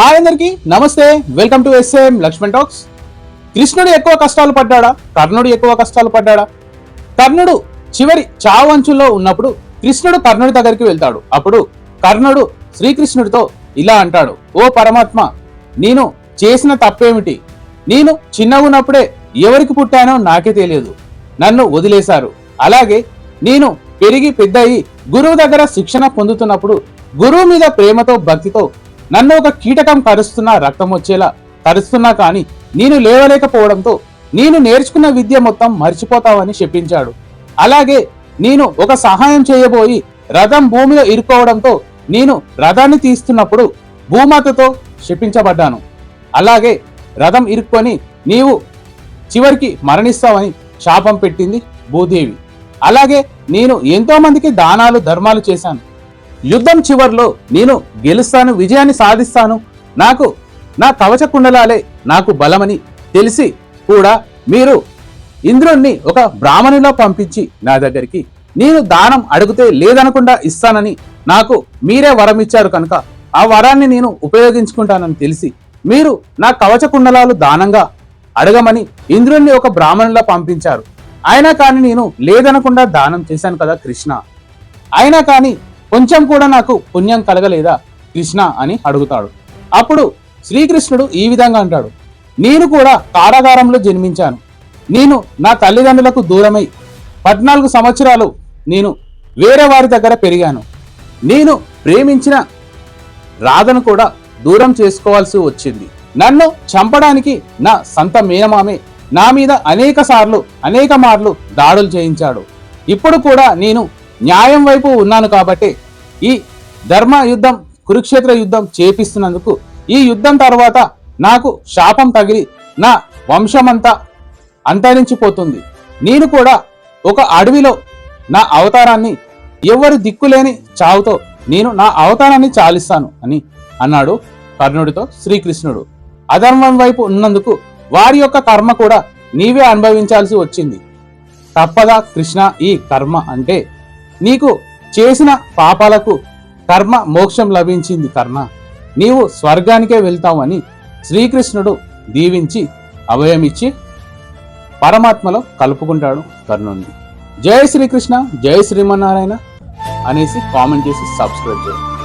Hi అందరికీ నమస్తే. Welcome to S A M Lakshman talks కృష్ణుడు ఎక్కువ కష్టాలు పడ్డాడా? కర్ణుడు ఎక్కువ కష్టాలు పడ్డాడా? కర్ణుడు చివరి చావు అంచుల్లో ఉన్నప్పుడు కృష్ణుడు కర్ణుడి దగ్గరికి వెళ్తాడు. అప్పుడు కర్ణుడు శ్రీకృష్ణుడితో ఇలా అంటాడు ఓ పరమాత్మ నేను చేసిన తప్పేమిటి? నేను చిన్నగా ఉన్నప్పుడే ఎవరికి పుట్టానో నాకే తెలియదు. నన్ను వదిలేశారు. అలాగే నేను పెరిగి పెద్దయి గురువు దగ్గర శిక్షణ పొందుతున్నప్పుడు గురువు మీద ప్రేమతో భక్తితో నన్ను ఒక కీటకం కరుస్తున్నా రక్తం వచ్చేలా కరుస్తున్నా కానీ నేను లేవలేకపోవడంతో నేను నేర్చుకున్న విద్య మొత్తం మర్చిపోతావని చెప్పించాడు. అలాగే నేను ఒక సహాయం చేయబోయి రథం భూమిలో ఇరుక్కోవడంతో నేను రథాన్ని తీస్తున్నప్పుడు భూమాతతో శపించబడ్డాను అలాగే రథం ఇరుక్కొని నీవు చివరికి మరణిస్తావని శాపం పెట్టింది భూదేవి. అలాగే నేను ఎంతో మందికి దానాలు ధర్మాలు చేశాను. యుద్ధం చివర్లో నేను గెలుస్తాను విజయాన్ని సాధిస్తాను. నాకు నా కవచ కుండలాలే నాకు బలమని తెలిసి కూడా మీరు ఇంద్రుణ్ణి ఒక బ్రాహ్మణిలో పంపించి నా దగ్గరికి నేను దానం అడిగితే లేదనకుండా ఇస్తానని నాకు మీరే వరం ఇచ్చారు కనుక ఆ వరాన్ని నేను ఉపయోగించుకుంటానని తెలిసి మీరు నా కవచ కుండలాలు దానంగా అడగమని ఇంద్రుణ్ణి ఒక బ్రాహ్మణులా పంపించారు. అయినా కానీ నేను లేదనకుండా దానం చేశాను కదా కృష్ణ. అయినా కానీ కొంచెం కూడా నాకు పుణ్యం కలగలేదా కృష్ణ అని అడుగుతాడు. అప్పుడు శ్రీకృష్ణుడు ఈ విధంగా అంటాడు. నేను కూడా కారాగారంలో జన్మించాను. నేను నా తల్లిదండ్రులకు దూరమై పద్నాలుగు సంవత్సరాలు నేను వేరే వారి దగ్గర పెరిగాను. నేను ప్రేమించిన రాధను కూడా దూరం చేసుకోవాల్సి వచ్చింది. నన్ను చంపడానికి నా సంత మేనమామే నా మీద అనేక సార్లు అనేక మార్లు దాడులు చేయించాడు. ఇప్పుడు కూడా నేను న్యాయం వైపు ఉన్నాను కాబట్టి ఈ ధర్మ యుద్ధం కురుక్షేత్ర యుద్ధం చేపిస్తున్నందుకు ఈ యుద్ధం తర్వాత నాకు శాపం తగిలి నా వంశమంతా అంతరించిపోతుంది. నేను కూడా ఒక అడవిలో నా అవతారాన్ని ఎవరు దిక్కులేని చావుతో నేను నా అవతారాన్ని చాలిస్తాను అని అన్నాడు కర్ణుడితో శ్రీకృష్ణుడు. అధర్మం వైపు ఉన్నందుకు వారి యొక్క కర్మ కూడా నీవే అనుభవించాల్సి వచ్చింది. తప్పదా కృష్ణ ఈ కర్మ అంటే? నీకు చేసిన పాపాలకు కర్మ మోక్షం లభించింది కర్ణ నీవు స్వర్గానికే వెళ్తావని శ్రీకృష్ణుడు దీవించి అభయమిచ్చి పరమాత్మలో కలుపుకుంటాడు కర్ణుణ్ణి. జై శ్రీకృష్ణ జై శ్రీమన్నారాయణ అనేసి కామెంట్ చేసి సబ్స్క్రైబ్ చేయండి.